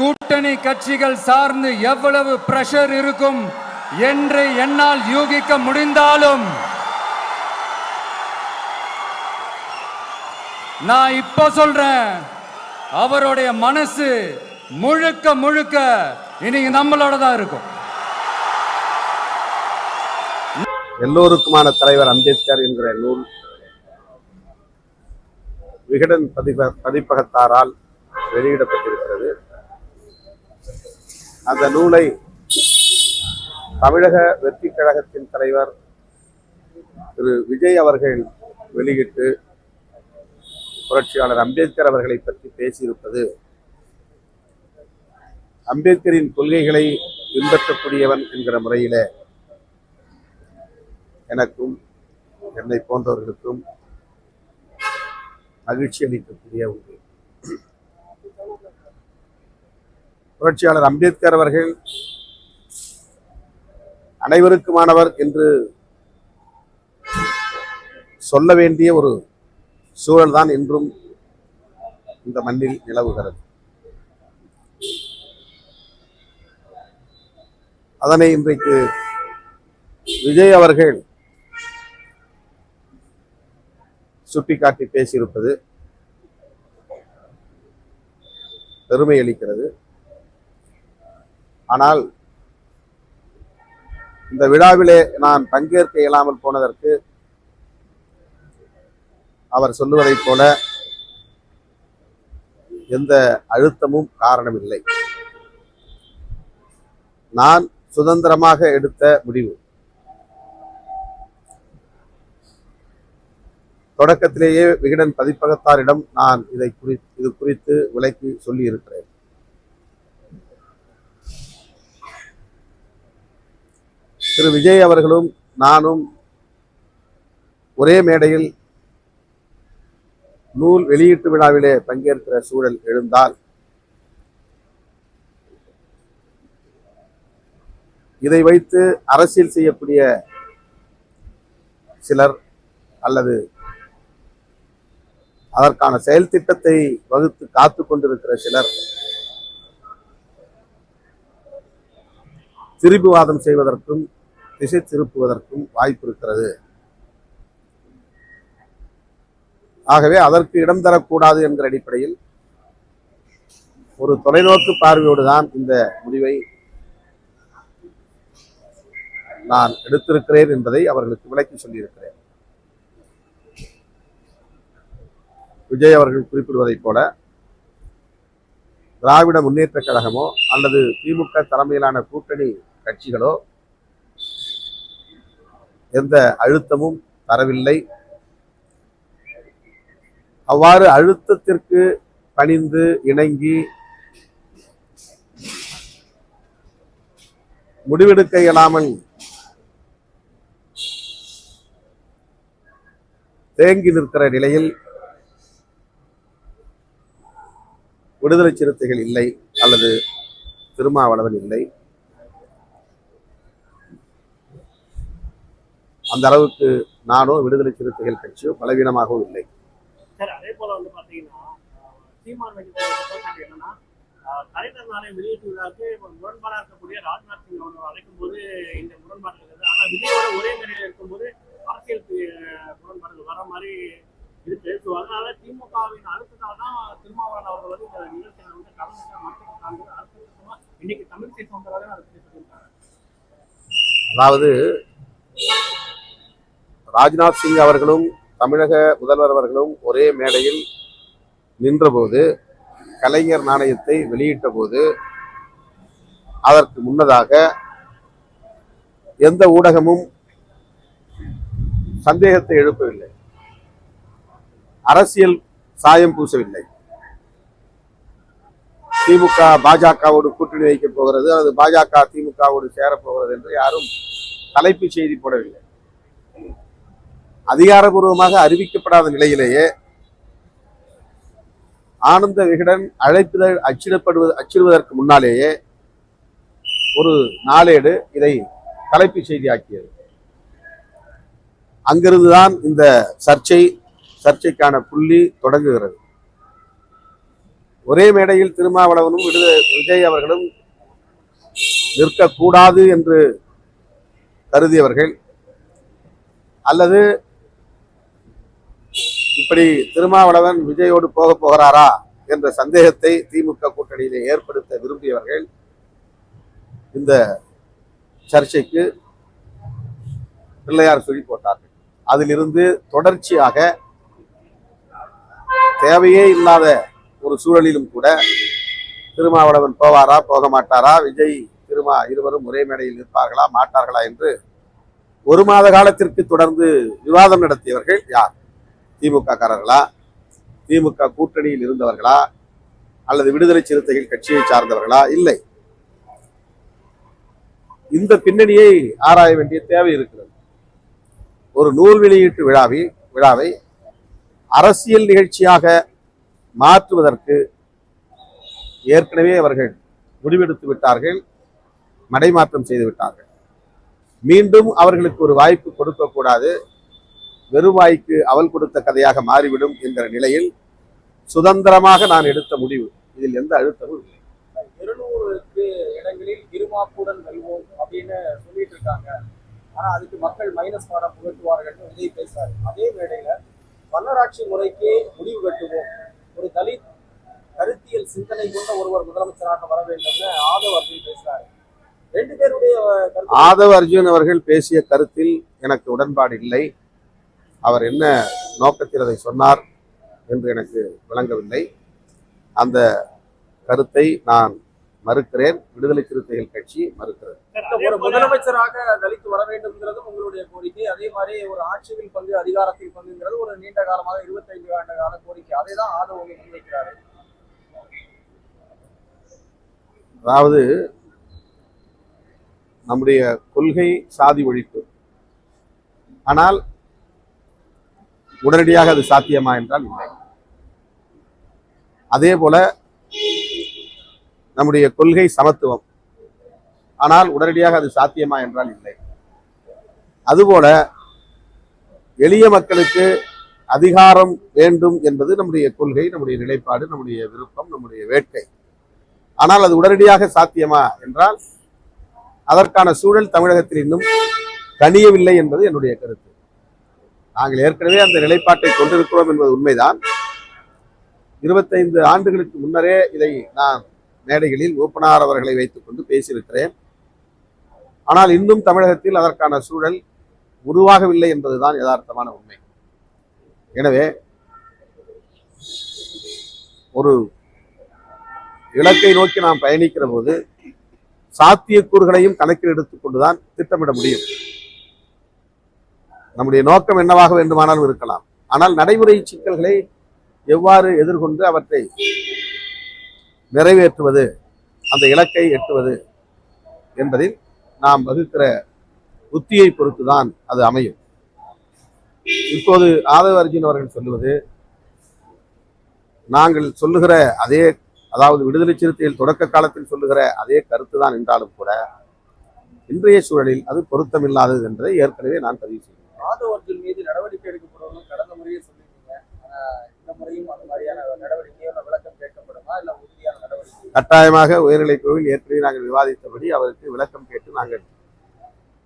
கூட்டணி கட்சிகள் சார்ந்து எவ்வளவு பிரஷர் இருக்கும் என்று என்னால் யூகிக்க முடிந்தாலும் நான் இப்ப சொல்றேன் அவருடைய மனசு முழுக்க முழுக்க இன்னைக்கு நம்மளோட தான் இருக்கும். எல்லோருக்குமான தலைவர் அம்பேத்கர் என்கிற நூல் விகடன் பதிப்ப பதிப்பகத்தாரால் வெளியிடப்பட்டிருக்கிறது. அந்த நூலை தமிழக வெற்றி கழகத்தின் தலைவர் திரு விஜய் அவர்கள் வெளியிட்டு புரட்சியாளர் அம்பேத்கர் அவர்களை பற்றி பேசியிருப்பது. அம்பேத்கரின் கொள்கைகளை பின்பற்றக்கூடியவன் என்கிற முறையில எனக்கும் என்னை போன்றவர்களுக்கும் மகிழ்ச்சி அளிக்கக்கூடிய ஒன்று. புரட்சியாளர் அம்பேத்கர் அவர்கள் அனைவருக்குமானவர் என்று சொல்ல வேண்டிய ஒரு சூழல்தான் இன்றும் இந்த மண்ணில் நிலவுகிறது. அதனை இன்றைக்கு விஜய் அவர்கள் சுட்டிக்காட்டி பேசியிருப்பது பெருமை அளிக்கிறது. ஆனால் இந்த விழாவிலே நான் பங்கேற்க இயலாமல் போனதற்கு அவர் சொல்லுவதைப் போல எந்த அழுத்தமும் காரணமில்லை. நான் சுதந்திரமாக எடுத்த முடிவு. தொடக்கத்திலேயே விகடன் பதிப்பகத்தாரிடம் நான் இதை குறி இது குறித்து விளக்கி சொல்லியிருக்கிறேன். திரு விஜய் அவர்களும் நானும் ஒரே மேடையில் நூல் வெளியீட்டு விழாவிலே பங்கேற்கிற சூழல் எழுந்தால் இதை வைத்து அரசியல் செய்யக்கூடிய சிலர் அல்லது அதற்கான செயல் திட்டத்தை வகுத்து காத்து கொண்டிருக்கிற சிலர் திருப்புவாதம் செய்வதற்கும் திசை திருப்புவதற்கும் வாய்ப்பு இருக்கிறது ஆகவே அதற்கு இடம் தரக்கூடாது என்கிற அடிப்படையில் ஒரு தொலைநோக்கு பார்வையோடு தான் இந்த முடிவை நான் எடுத்திருக்கிறேன் என்பதை அவர்களுக்கு விளக்கி சொல்லியிருக்கிறேன். விஜய் அவர்கள் குறிப்பிடுவதைப் போல திராவிட முன்னேற்றக் கழகமோ அல்லது திமுக தலைமையிலான கூட்டணி கட்சிகளோ எந்த அழுத்தமும் தரவில்லை. அவ்வாறு அழுத்தத்திற்கு பணிந்து இணங்கி முடிவெடுக்க இயலாமல் தேங்கி நிற்கிற நிலையில் விடுதலை சிறுத்தைகள் இல்லை அல்லது திருமாவளவன் இல்லை. அந்த அளவுக்கு நானோ விடுதலை சிறுத்தைகள் கட்சியோ பலவீனமாகவும் இல்லை. சார் அதே போல வந்து பாத்தீங்கன்னா சீமான் என்னன்னா கலைஞர் நாளை வெளியீட்டு விழாவுக்கு முரண்பாடா இருக்கக்கூடிய ராஜ்நாத் சிங் அவர்கள் அழைக்கும் போது இந்த முரண்பாடு இருக்குது. ஆனா விஜயோட ஒரே மேடையில் இருக்கும்போது அரசியலுக்கு அஹ், முரண்பாடுகள் வர மாதிரி இருக்கு. ஸோ அதனால திமுகவின் அழுத்தத்தால் தான் திருமாவளவன் அவர்கள் வந்து இந்த நிகழ்ச்சியில வந்து கலந்துக்க மறுத்துட்டாங்க அழுத்தமா இன்னைக்கு தமிழிசை சவுந்தரராஜன் அதை பற்றி சொல்லியிருக்காங்க அதாவது ராஜ்நாத் சிங் அவர்களும் தமிழக முதல்வர் அவர்களும் ஒரே மேடையில் நின்றபோது கலைஞர் நாணயத்தை வெளியிட்ட போது அதற்கு முன்னதாக எந்த ஊடகமும் சந்தேகத்தை எழுப்பவில்லை. அரசியல் சாயம் பூசவில்லை. திமுக பாஜகவோடு கூட்டணி வைக்கப் போகிறது அல்லது பாஜக திமுகவோடு சேரப் போகிறது என்று யாரும் தலைப்பு செய்தி போடவில்லை. அதிகாரபூர்வமாக அறிவிக்கப்படாத நிலையிலேயே ஆனந்த விகடன் அழைப்பிதழ் அச்சிடப்படுவது அச்சிடுவதற்கு முன்னாலேயே ஒரு நாளேடு இதை தலைப்பு செய்தியாக்கியது. அங்கிருந்துதான் இந்த சர்ச்சை சர்ச்சைக்கான புள்ளி தொடங்குகிறது. ஒரே மேடையில் திருமாவளவனும் விடுத விஜய் அவர்களும் நிற்கக்கூடாது என்று கருதியவர்கள் அல்லது இப்படி திருமாவளவன் விஜயோடு போக போகிறாரா என்ற சந்தேகத்தை திமுக கூட்டணியிலே ஏற்படுத்த விரும்பியவர்கள் இந்த சர்ச்சைக்கு பிள்ளையார் சொல்லி போட்டார்கள். அதிலிருந்து தொடர்ச்சியாக தேவையே இல்லாத ஒரு சூழலிலும் கூட திருமாவளவன் போவாரா போக மாட்டாரா விஜய் திருமா இருவரும் ஒரே மேடையில் நிற்பார்களா மாட்டார்களா என்று ஒரு மாத காலத்திற்கு தொடர்ந்து விவாதம் நடத்தியவர்கள் யார்? திமுக காரர்களா திமுக கூட்டணியில் இருந்தவர்களா? அல்லது விடுதலை சிறுத்தைகள் கட்சியை சார்ந்தவர்களா? இல்லை. இந்த பின்னணியை ஆராய வேண்டிய தேவை இருக்கிறது. ஒரு நூல் வெளியீட்டு விழாவை விழாவை அரசியல் நிகழ்ச்சியாக மாற்றுவதற்கு ஏற்கனவே அவர்கள் முடிவெடுத்து விட்டார்கள் மடைமாற்றம் செய்து விட்டார்கள். மீண்டும் அவர்களுக்கு ஒரு வாய்ப்பு கொடுக்கக்கூடாது. வெறும் வாய்க்கு அவல் கொடுத்த கதையாக மாறிவிடும் என்கிற நிலையில் சுதந்திரமாக நான் எடுத்த முடிவு. இதில் எந்த அழுத்தமும் இல்லை. இருநூறுக்கு இடங்களில் இருமாப்புடன் வெல்வோம் அப்படின்னு சொல்லிட்டு இருக்காங்க. ஆனா அதுக்கு மக்கள் மைனஸ் மாட புகட்டுவார்கள்னு விஜய் பேசுறாரு. அதே வேளையில வல்லராட்சி முறைக்கு முடிவு கட்டுவோம். ஒரு தலித் கருத்தியல் சிந்தனை கொண்ட ஒருவர் முதலமைச்சராக வர வேண்டும்னு ஆதவ் அர்ஜுன் பேசுறாரு. ரெண்டு பேருடைய ஆதவ் அர்ஜுன் அவர்கள் பேசிய கருத்தில் எனக்கு உடன்பாடு இல்லை. அவர் என்ன நோக்கத்தில் அதை சொன்னார் என்று எனக்கு விளங்கவில்லை. அந்த கருத்தை நான் மறுக்கிறேன். விடுதலை சிறுத்தைகள் கட்சி மறுக்கிறது. ஒரு முதலமைச்சராக தலித் வர வேண்டும்ங்கிறதும் உங்களுடைய கோரிக்கை. அதே மாதிரி ஒரு ஆட்சியில் பங்கு அதிகாரத்தில் பங்குங்கிறது ஒரு நீண்ட காலமாக இருபத்தைந்து ஆண்டு கால கோரிக்கை. அதை தான் ஆதவ் முன்வைக்கிறாரு அதாவது நம்முடைய கொள்கை சாதி ஒழிப்பு. ஆனால் உடனடியாக அது சாத்தியமா என்றால் இல்லை. அதே போல நம்முடைய கொள்கை சமத்துவம். ஆனால் உடனடியாக அது சாத்தியமா என்றால் இல்லை. அதுபோல எளிய மக்களுக்கு அதிகாரம் வேண்டும் என்பது நம்முடைய கொள்கை நம்முடைய நிலைப்பாடு நம்முடைய விருப்பம் நம்முடைய வேட்கை. ஆனால் அது உடனடியாக சாத்தியமா என்றால் அதற்கான சூழல் தமிழகத்தில் இன்னும் கனியவில்லை என்பது என்னுடைய கருத்து. நாங்கள் ஏற்கனவே அந்த நிலைப்பாட்டை கொண்டிருக்கிறோம் என்பது உண்மைதான். இருபத்தைந்து ஆண்டுகளுக்கு முன்னரே இதை நான் மேடைகளில் ஓப்பனார் அவர்களை வைத்துக் கொண்டு பேசியிருக்கிறேன். ஆனால் இன்னும் தமிழகத்தில் அதற்கான சூழல் உருவாகவில்லை என்பதுதான் யதார்த்தமான உண்மை. எனவே ஒரு இலக்கை நோக்கி நாம் பயணிக்கிற போது சாத்தியக்கூறுகளையும் கணக்கில் எடுத்துக்கொண்டுதான் திட்டமிட முடியும். நம்முடைய நோக்கம் என்னவாக வேண்டுமானாலும் இருக்கலாம். ஆனால் நடைமுறை சிக்கல்களை எவ்வாறு எதிர்கொண்டு அவற்றை நிறைவேற்றுவது அந்த இலக்கை எட்டுவது என்பதில் நாம் வகுக்கிற உத்தியை பொறுத்துதான் அது அமையும். இப்போது ஆதவ அர்ஜுன் அவர்கள் சொல்லுவது நாங்கள் சொல்லுகிற அதே அதாவது விடுதலை சிறுத்தையில் தொடக்க காலத்தில் சொல்லுகிற அதே கருத்து தான் என்றாலும் கூட இன்றைய சூழலில் அது பொருத்தமில்லாதது என்பதை ஏற்கனவே நான் பதிவு செய்தேன். ஆதவ் அர்ஜுன் மீது நடவடிக்கை எடுக்கப்படுவது கடந்த முறையே சொல்லியிருக்கீங்க இந்த முறையும் அந்த மாதிரியான நடவடிக்கையோ விளக்கம் கேட்கப்படுமா? இல்ல உறுதியான நடவடிக்கை? கட்டாயமாக உயர்நிலை குழுவில் ஏற்கனவே நாங்கள் விவாதித்தபடி அவருக்கு விளக்கம் கேட்டு நாங்கள்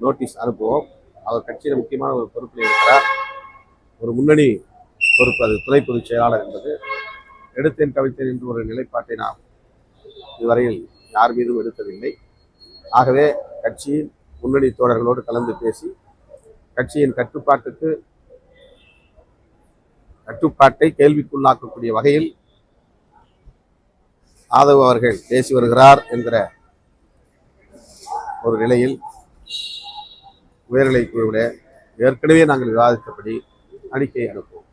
நோட்டீஸ் அனுப்புவோம். அவர் கட்சியில் முக்கியமான ஒரு பொறுப்பில் இருக்கிறார். ஒரு முன்னணி பொறுப்பு அது துணை பொதுச் செயலாளர் என்பது. எடுத்தேன் கவித்தேன் என்று ஒரு நிலைப்பாட்டை நாம் இதுவரையில் யார் மீதும் எடுத்ததில்லை. ஆகவே கட்சியின் முன்னணி தோழர்களோடு கலந்து பேசி கட்சியின் கட்டுப்பாட்டுக்கு கட்டுப்பாட்டை கேள்விக்குள்ளாக்கக்கூடிய வகையில் ஆதவ் அவர்கள் பேசி வருகிறார் என்கிற ஒரு நிலையில் உயர்நிலை குழுவிலே ஏற்கனவே நாங்கள் விவாதித்தபடி அறிக்கை அனுப்புவோம்.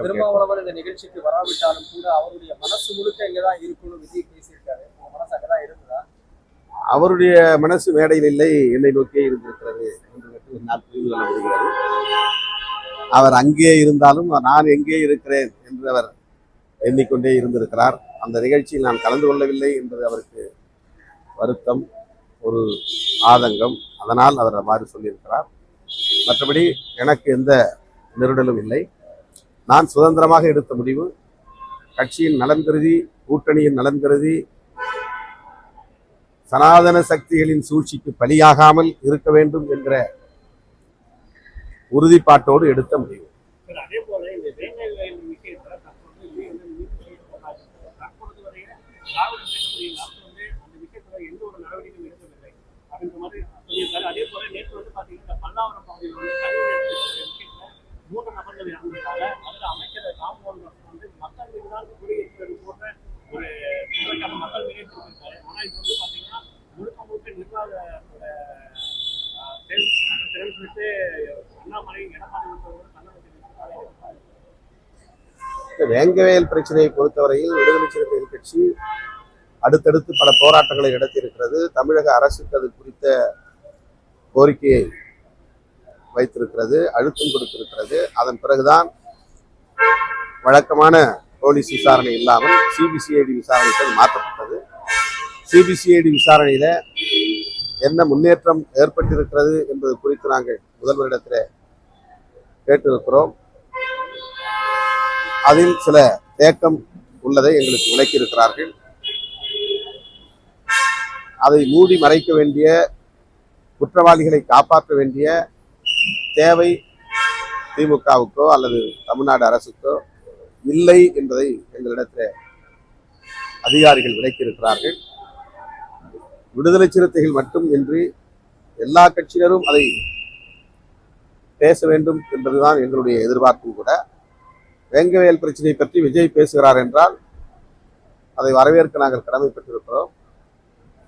திருமாவளவன் இந்த நிகழ்ச்சிக்கு வராவிட்டாலும் கூட அவருடைய மனசு முழுக்க இங்கதான் இருக்கும்னு விஜய் பேசியிருக்காரு. மனசு அங்கதான் அவருடைய மனசு மேடையில் இல்லை என்னை நோக்கியே இருந்திருக்கிறது. என்று அவர் அங்கே இருந்தாலும் நான் எங்கே இருக்கிறேன் என்று அவர் எண்ணிக்கொண்டே இருந்திருக்கிறார். அந்த நிகழ்ச்சியில் நான் கலந்து கொள்ளவில்லை என்பது அவருக்கு வருத்தம் ஒரு ஆதங்கம். அதனால் அவர் அவ்வாறு சொல்லியிருக்கிறார். மற்றபடி எனக்கு எந்த நெருடலும் இல்லை. நான் சுதந்திரமாக எடுத்த முடிவு கட்சியின் நலன் கருதி கூட்டணியின் நலன் கருதி சனாதன சக்திகளின் சூழ்ச்சிக்கு பலியாகாமல் இருக்க வேண்டும் என்ற உறுதிப்பாட்டோடு எடுத்த முடிவு. அதே போல இந்த தற்போது வந்து அந்த விஷயத்துல எந்த ஒரு நடவடிக்கையும் எடுக்கவில்லை. மாதிரி அதே போல நேற்று வந்து மூன்று வந்து மக்கள் மீது போன்ற ஒரு மக்கள் மீதே ஆனால் இது வந்து பார்த்தீங்கன்னா முழுக்க முழுக்க நிர்வாக அஹ், செயல் செயல் சொல்லிட்டு அண்ணாமலை எடப்பாடி உள்ளிட்டவர்கள் கண்ணகத்தில் இருக்காங்க இந்த வேங்கவேல் பிரச்சனையை பொறுத்தவரையில் விடுதலை சிறுத்தைகள் கட்சி அடுத்தடுத்து பல போராட்டங்களை நடத்தியிருக்கிறது. தமிழக அரசுக்கு அது குறித்த கோரிக்கையை வைத்திருக்கிறது அழுத்தம் கொடுத்திருக்கிறது. அதன் பிறகுதான் வழக்கமான போலீஸ் விசாரணை இல்லாமல் சிபிசிஐடி விசாரணைக்கு மாற்றப்பட்டது. சிபிசிஐடி விசாரணையில் என்ன முன்னேற்றம் ஏற்பட்டிருக்கிறது என்பது குறித்து நாங்கள் முதல்வரிடத்தில் கேட்டிருக்கிறோம். அதில் சில தேக்கம் உள்ளதை எங்களுக்கு விளக்கியிருக்கிறார்கள். அதை மூடி மறைக்க வேண்டிய குற்றவாளிகளை காப்பாற்ற வேண்டிய தேவை திமுகவுக்கோ அல்லது தமிழ்நாடு அரசுக்கோ இல்லை என்பதை எங்களிடத்தில் அதிகாரிகள் விளக்கியிருக்கிறார்கள். விடுதலை சிறுத்தைகள் மட்டும் இன்றி எல்லா கட்சியினரும் அதை பேச வேண்டும் என்பதுதான் எங்களுடைய எதிர்பார்ப்பும் கூட. வேங்கவேல் பிரச்சனை பற்றி விஜய் பேசுகிறார் என்றால் அதை வரவேற்க நாங்கள் கடமைப்பட்டிருக்கிறோம்.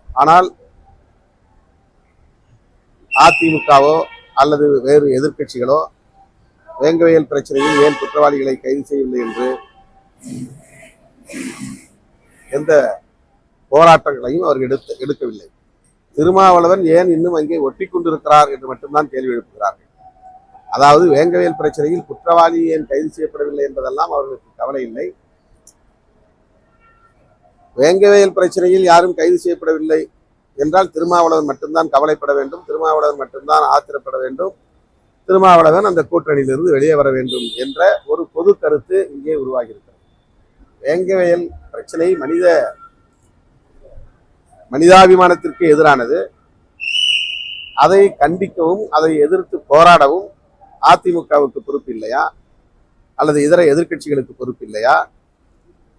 ஆனால் அதிமுகவோ அல்லது வேறு எதிர்க்கட்சிகளோ வேங்கவேல் பிரச்சனையில் ஏன் குற்றவாளிகளை கைது செய்யவில்லை என்று எந்த போராட்டங்களையும் அவர் எடுத்து எடுக்கவில்லை. திருமாவளவன் ஏன் இன்னும் அங்கே ஒட்டி கொண்டிருக்கிறார் என்று மட்டும்தான் கேள்வி எழுப்புகிறார்கள். அதாவது வேங்கவேல் பிரச்சனையில் குற்றவாளி ஏன் கைது செய்யப்படவில்லை என்பதெல்லாம் அவர்களுக்கு கவலை இல்லை வேங்கவேல் பிரச்சனையில் யாரும் கைது செய்யப்படவில்லை என்றால் திருமாவளவன் மட்டும்தான் கவலைப்பட வேண்டும் திருமாவளவன் மட்டும்தான் ஆத்திரப்பட வேண்டும் திருமாவளவன் அந்த கூட்டணியிலிருந்து வெளியே வர வேண்டும் என்ற ஒரு பொது கருத்து இங்கே உருவாகியிருக்கிறது. வேங்கவேல் பிரச்சனை மனித மனிதாபிமானத்திற்கு எதிரானது. அதை கண்டிக்கவும் அதை எதிர்த்து போராடவும் அதிமுகவுக்கு பொறுப்பு இல்லையா? அல்லது இதர எதிர்க்கட்சிகளுக்கு பொறுப்பு இல்லையா?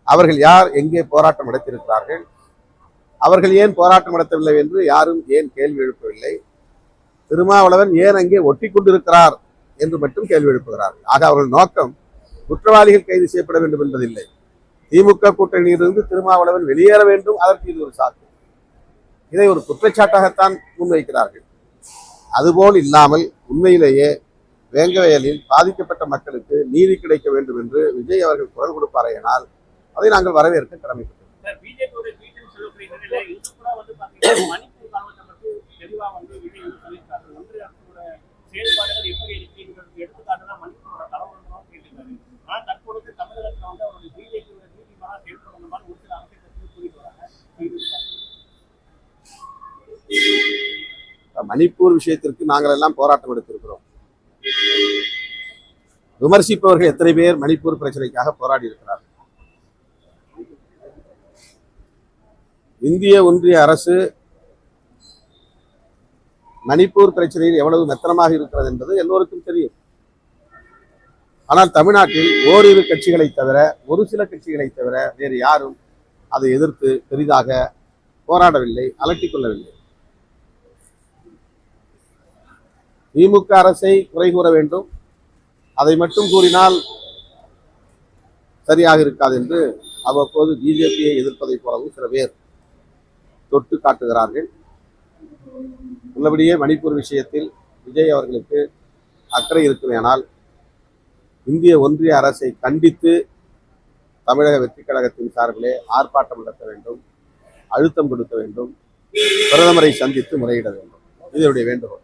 அவர்கள் யார் எங்கே போராட்டம் நடத்தியிருக்கிறார்கள்? அவர்கள் ஏன் போராட்டம் நடத்தவில்லை என்று யாரும் ஏன் கேள்வி எழுப்பவில்லை? திருமாவளவன் ஏன் அங்கே ஒட்டி கொண்டிருக்கிறார் என்று மட்டும் கேள்வி எழுப்புகிறார்கள். ஆக அவர்கள் நோக்கம் குற்றவாளிகள் கைது செய்யப்பட வேண்டும் என்பதில்லை. திமுக கூட்டணியிலிருந்து திருமாவளவன் வெளியேற வேண்டும். அதற்கு இது ஒரு சாக்கு. இதை ஒரு குற்றச்சாட்டாகத்தான் முன்வைக்கிறார்கள். அதுபோல் இல்லாமல் உண்மையிலேயே வேங்கவயலில் பாதிக்கப்பட்ட மக்களுக்கு நீதி கிடைக்க வேண்டும் என்று விஜய் அவர்கள் குரல் கொடுப்பாரையானால் அதை நாங்கள் வரவேற்க கடமைப்பட்டோம். மணிப்பூர் விஷயத்திற்கு நாங்கள் எல்லாம் போராட்டம் எடுத்திருக்கிறோம். விமர்சிப்பவர்கள் எத்தனை பேர் மணிப்பூர் பிரச்சனைக்காக போராடி இருக்கிறார் இந்திய ஒன்றிய அரசு மணிப்பூர் பிரச்சனையில் எவ்வளவு மெத்தனமாக இருக்கிறது என்பது எல்லோருக்கும் தெரியும். ஆனால் தமிழ்நாட்டில் ஓரிரு கட்சிகளை தவிர ஒரு சில கட்சிகளை தவிர வேறு யாரும் அதை எதிர்த்து பெரிதாக போராடவில்லை அலட்டிக் கொள்ளவில்லை திமுக அரசை குறை கூற வேண்டும். அதை மட்டும் கூறினால் சரியாக இருக்காது என்று அவ்வப்போது பிஜேபியை எதிர்ப்பதைப் போலவும் சில பேர் தொட்டு காட்டுகிறார்கள். உள்ளபடியே மணிப்பூர் விஷயத்தில் விஜய் அவர்களுக்கு அக்கறை இருக்குமேனால் இந்திய ஒன்றிய அரசை கண்டித்து தமிழக வெற்றிக் கழகத்தின் சார்பிலே ஆர்ப்பாட்டம் நடத்த வேண்டும் அழுத்தம் கொடுக்க வேண்டும் பிரதமரை சந்தித்து முறையிட வேண்டும். இது என்னுடைய வேண்டுகோள்.